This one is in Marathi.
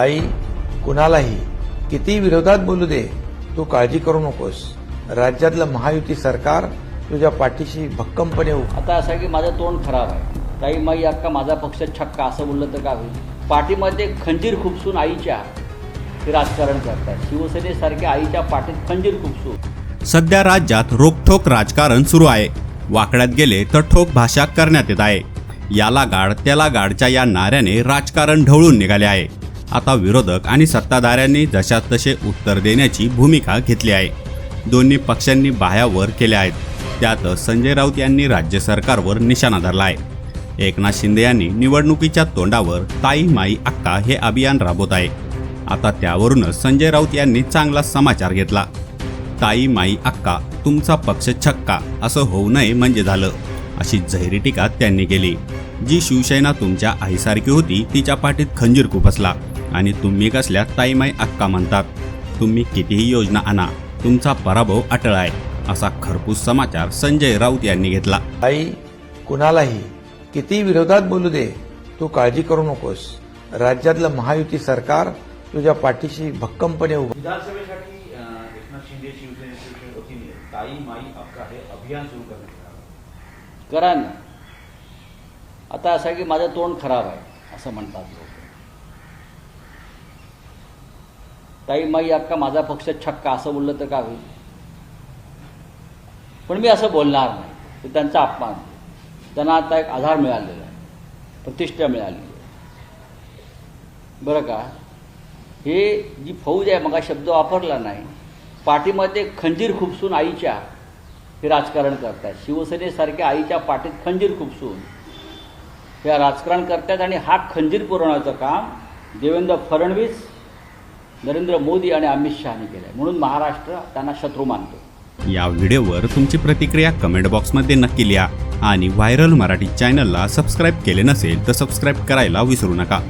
आई कुणालाही किती विरोधात बोलू दे तू काळजी करू नकोस. राज्यातलं महायुती सरकार तुझ्या पाठीशी भक्कमपणे उभं. आता असं की माझं तोंड खराब आहे. ताई माई अक्का माझा पक्ष छक्का असं बोललं तर काय होईल? पाठीमध्ये खंजीर खुपसून आईच्या हे राजकारण करतात शिवसेनेसारख्या आईच्या पाठीत खंजीर खुपसून. सध्या राज्यात रोखठोक राजकारण सुरू आहे. वाकड्यात गेले तर ठोक भाषा करण्यात येत आहे. याला गाड त्याला गाडच्या या नाऱ्याने राजकारण ढवळून निघाले आहे. आता विरोधक आणि सत्ताधाऱ्यांनी जशा तसे उत्तर देण्याची भूमिका घेतली आहे. दोन्ही पक्षांनी बाह्यावर केल्या आहेत. त्यात संजय राऊत यांनी राज्य सरकारवर निशाणा धरला आहे. एकनाथ शिंदे यांनी निवडणुकीच्या तोंडावर ताई माई अक्का हे अभियान राबवत आहे. आता त्यावरूनच संजय राऊत यांनी चांगला समाचार घेतला. ताई माई अक्का तुमचा पक्ष छक्का असं होऊ नये म्हणजे झालं अशी जहिरी टीका त्यांनी केली. जी शिवसेना तुमच्या आईसारखी होती तिच्या पाठीत खंजीर खुपसला आणि तुम्ही कसल्या ताई माई अक्का म्हणतात? तुम्ही कितीही योजना आणा तुमचा पराभव अटळ आहे असा खरपूस समाचार संजय राऊत यांनी घेतला. आई कुणालाही किती विरोधात बोलू दे तू काळजी करू नकोस. राज्यातलं महायुती सरकार तुझ्या पाठीशी भक्कमपणे उभं विधानसभेसाठी अ, एकनाथ शिंदे शिवसेनेच्या वतीने ताई माई अक्का हे अभियान सुरू करण्यात आलं. करा ना. आता असं आहे की माझं तोंड खराब आहे असं म्हणतात लोक. ताई माई अक्का माझा पक्ष छक्का असं बोललं तर काय होईल? पण मी असं बोलणार नाही. तर त्यांचा अपमान. त्यांना आता एक आधार मिळालेला आहे. प्रतिष्ठा मिळाली आहे. बरं का? हे जी फौज आहे मग शब्द वापरला नाही. पाठीमध्ये खंजीर खुपसून आईच्या हे राजकारण करतात. शिवसेनेसारख्या आईच्या पाठीत खंजीर खुपसून हे राजकारण करतात आणि हा खंजीर पुरवण्याचं काम देवेंद्र फडणवीस नरेंद्र मोदी आणि अमित शहाने केलं आहे म्हणून महाराष्ट्र त्यांना शत्रू मानतो. या व्हिडिओवर तुमची प्रतिक्रिया कमेंट बॉक्समध्ये नक्की लिहा. आणि व्हायरल मराठी चॅनलला सबस्क्राईब केले नसेल तर सबस्क्राईब करायला विसरू नका.